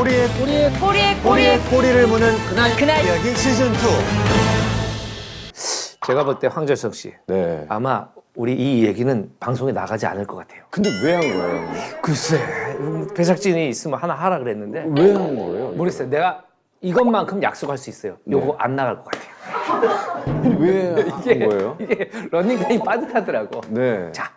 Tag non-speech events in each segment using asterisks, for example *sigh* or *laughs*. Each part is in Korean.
꼬리에 꼬리에 꼬리에 꼬리에 꼬리를 무는 그날 그날. 이야기 시즌 2. 제가 볼 때 황재석 씨 네. 아마 우리 이 얘기는 방송에 나가지 않을 것 같아요. 근데 왜 한 거예요? 글쎄 음, 배작진이 있으면 하나 하라 그랬는데 왜 한 거예요? 모르겠어요. 내가 이것만큼 약속할 수 있어요. 요거 안 나갈 것 같아요. 왜 *laughs* 한 이게 거예요? 이게 런닝타임 빠듯하더라고. 네. 자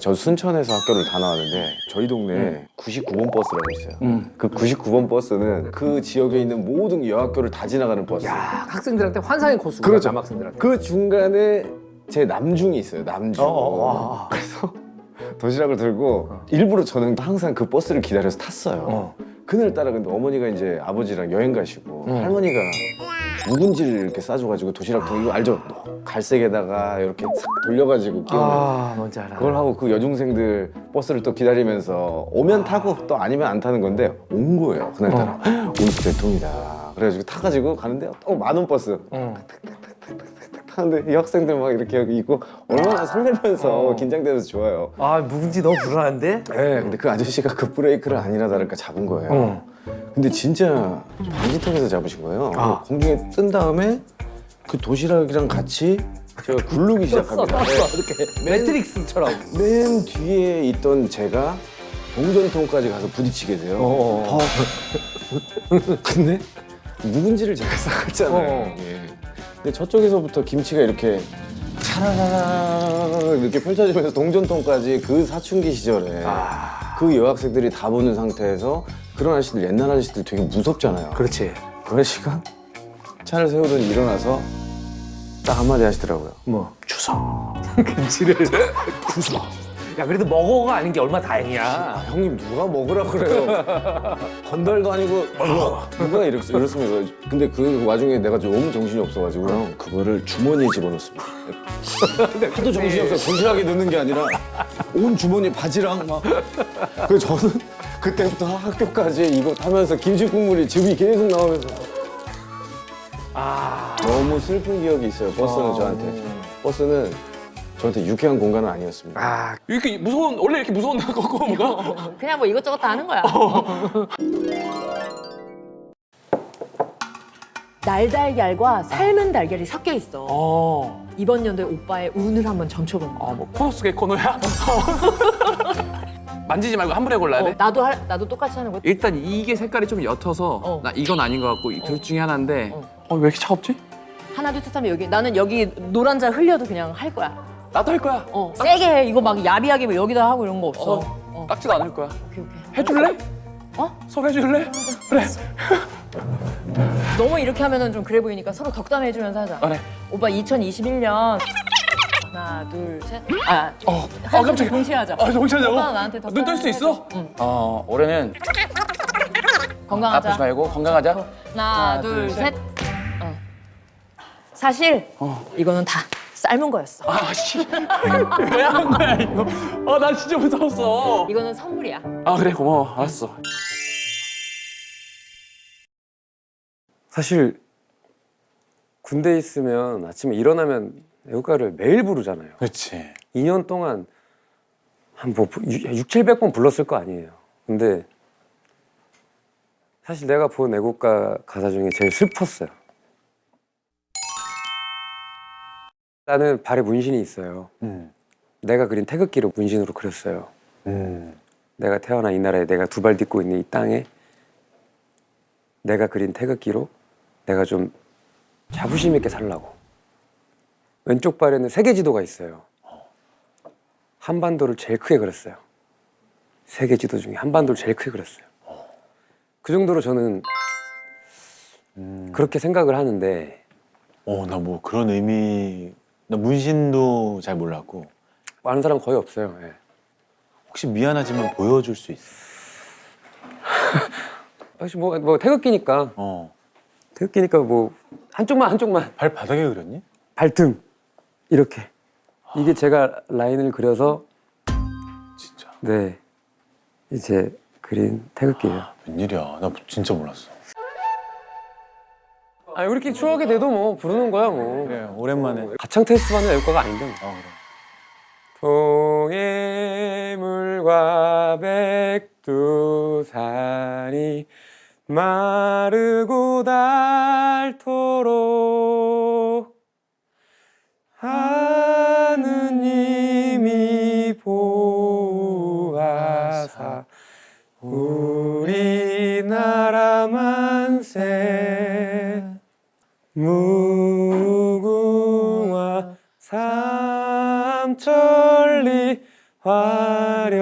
저 순천에서 학교를 다 나왔는데 저희 동네에 99번 버스라고 있어요. 음. 그 99번 버스는 그 지역에 있는 모든 여학교를 다 지나가는 버스. 야, 학생들한테 환상의 코스구나 그렇죠. 남학생들한테. 그 중간에 제 남중이 있어요. 남중. 어, 어, 어. 그래서 *laughs* 도시락을 들고 일부러 저는 항상 그 버스를 기다려서 탔어요. 어. 그날 따라 근데 어머니가 이제 아버지랑 여행 가시고 음. 할머니가 묵은지를 이렇게 싸줘가지고 도시락 통 이거 알죠? 갈색에다가 이렇게 싹 돌려가지고 끼우는 아 뭔지 알아. 그걸 하고 그 여중생들 버스를 또 기다리면서 오면 타고 또 아니면 안 타는 건데 온 거예요 그날따라 *laughs* 오늘 대통이다 그래가지고 타가지고 가는데 또 만원 버스 응. 타는데 이 학생들 막 이렇게 여기 있고 얼마나 설레면서 어. 긴장되면서 좋아요 아 묵은지 너무 불안한데? 네, 근데 그 아저씨가 그 브레이크를 아니라 다를까 잡은 거예요 어. 근데 진짜 방지턱에서 잡으신 거예요 아. 공중에 뜬 다음에 그 도시락이랑 같이 제가 굴르기 시작합니다 떴어 *laughs* 이렇게 매트릭스처럼. 맨 뒤에 있던 제가 동전통까지 가서 부딪히게 돼요. 어. 어. *laughs* 근데 묵은지를 제가 싸갔잖아요. 어. 예. 근데 저쪽에서부터 김치가 이렇게 차라라라 이렇게 펼쳐지면서 동전통까지 그 사춘기 시절에 아. 그 여학생들이 다 보는 상태에서 그런 아저씨들 옛날 아저씨들 되게 무섭잖아요. 그렇지. 그 아저씨가 차를 세우더니 일어나서 딱 한마디 하시더라고요. 뭐 주워. *laughs* 김치를 *laughs* 주워. 야 그래도 먹어가 아닌 게 얼마 나 다행이야. 아, 형님 누가 먹으라 그래요? *laughs* 건달도 아니고 누가, 누가 이렇, 이렇습니까? 근데 그 와중에 내가 너무 정신이 없어가지고 형 그거를 주머니에 집어넣습니다. 하도 정신이 없어 도시락에 넣는 게 아니라 온 주머니 바지랑 막. 그래서 저는 그때부터 학교까지 이거 타면서 김치 국물이 즙이 계속 나오면서 아. 너무 슬픈 기억이 있어요. 버스는 저한테 버스는 저한테 유쾌한 공간은 아니었습니다. 아 이렇게 무서운 원래 이렇게 무서운 *laughs* 거가 그냥 뭐 이것저것 다 하는 거야. 날달걀과 삶은 달걀이 섞여 있어. 어. 이번 연도에 오빠의 운을 한번 점쳐본 거야. 아뭐 코너스게 코너야? *laughs* 만지지 말고 한 번에 골라야 어, 돼? 나도 할, 나도 똑같이 하는 거야. 일단 이게 색깔이 좀 옅어서 어. 나 이건 아닌 것 같고 이 둘 중에 하나인데 어. 어 왜 이렇게 차갑지? 하나 둘셋 하면 여기 나는 여기 노란 자 흘려도 그냥 할 거야. 나도 할 거야. 어, 세게 해. 이거 막 야비하게 뭐 여기다 하고 이런 거 없어. 어. 어. 닦지도 않을 거야. 오케이 오케이. 해줄래? 어? 서로 해줄래? 그래. 너무 이렇게 하면은 좀 그래 보이니까 서로 덕담해 주면서 하자. 그래. 오빠 2021년 하나 둘 셋. 아, 어. 아 깜짝이야. 동시에 하자. 아 정신하자고. 오빠가 나한테 덕담. 눈뜰 수 있어? 응. 어 올해는 건강하자. 아프지 말고 건강하자. 하나, 하나, 둘, 둘, 셋. 어. 사실 어. 이거는 다 삶은 거였어. 아씨 왜 한 거야 이거? 아나 진짜 무서웠어. 이거는 선물이야. 아 그래 고마워 알았어. 사실 군대 있으면 아침에 일어나면 애국가를 매일 부르잖아요. 그렇지. 2년 동안 한뭐 6, 700번 불렀을 거 아니에요. 근데 사실 내가 본 애국가 가사 중에 제일 슬펐어요. 나는 발에 문신이 있어요. 음. 내가 그린 태극기로 문신으로 그렸어요. 음. 내가 태어난 이 나라에 내가 두 발 딛고 있는 이 땅에 내가 그린 태극기로 내가 좀 자부심 있게 살라고. 왼쪽 발에는 세계 지도가 있어요. 한반도를 제일 크게 그렸어요. 세계 지도 중에 한반도를 제일 크게 그렸어요. 그 정도로 저는 그렇게 생각을 하는데 어, 나 뭐 그런 의미, 나 문신도 잘 몰랐고 아는 사람 거의 없어요. 예. 혹시 미안하지만 보여줄 수 있어? *laughs* 혹시 뭐, 뭐 태극기니까 어, 태극기니까 뭐 한쪽만 한쪽만 발 바닥에 그렸니? 발등 이렇게 이게 제가 라인을 그려서 진짜 네 이제 그린 태극기예요. 웬일이야? 나 진짜 몰랐어. 아니 우리끼리 추억이 돼도 뭐 부르는 거야 뭐 그래, 오랜만에. 가창 테스트 받는 애국가가 아닌데 뭐. 아 그래. 송해물과 백두산이 마르고 닳도록 하느님이 보호하사 우리나라 만세 삼천리 화려강산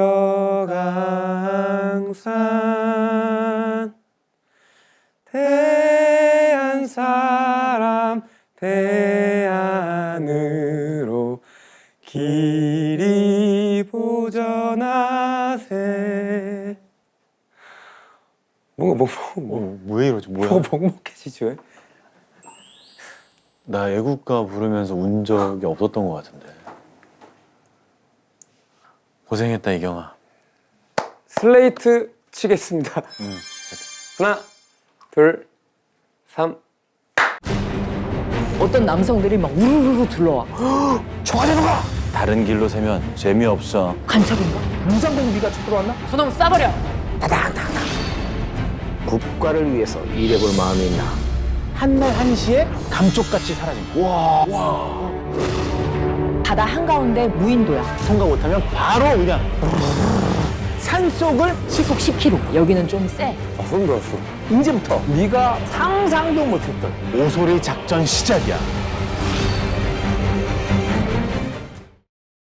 대한 사람 대안으로 길이 보전하세 뭔가 뭐, 뭐, 어, 왜 이러지? 뭐야? 뭐 먹먹해지죠? 왜? 나 애국가 부르면서 운 적이 없었던 것 같은데. 고생했다 이경아. 슬레이트 치겠습니다. *laughs* 응. 하나, 둘, 삼. 어떤 남성들이 막 우르르르 들러와. *gasps* 다른 길로 세면 재미없어. 간첩인가? 무장공 비가 쭉 들어왔나? 저놈 싸버려. 국가를 위해서 일해볼 마음이 있나? 한날 한시에 감쪽같이 사라진 와 바다 한가운데 무인도야. 통과 못하면 바로 그냥 산속을 시속 10km. 여기는 좀 세. 아, 소름 돋았어. 이제부터 네가 상상도 못했던 오소리 작전 시작이야.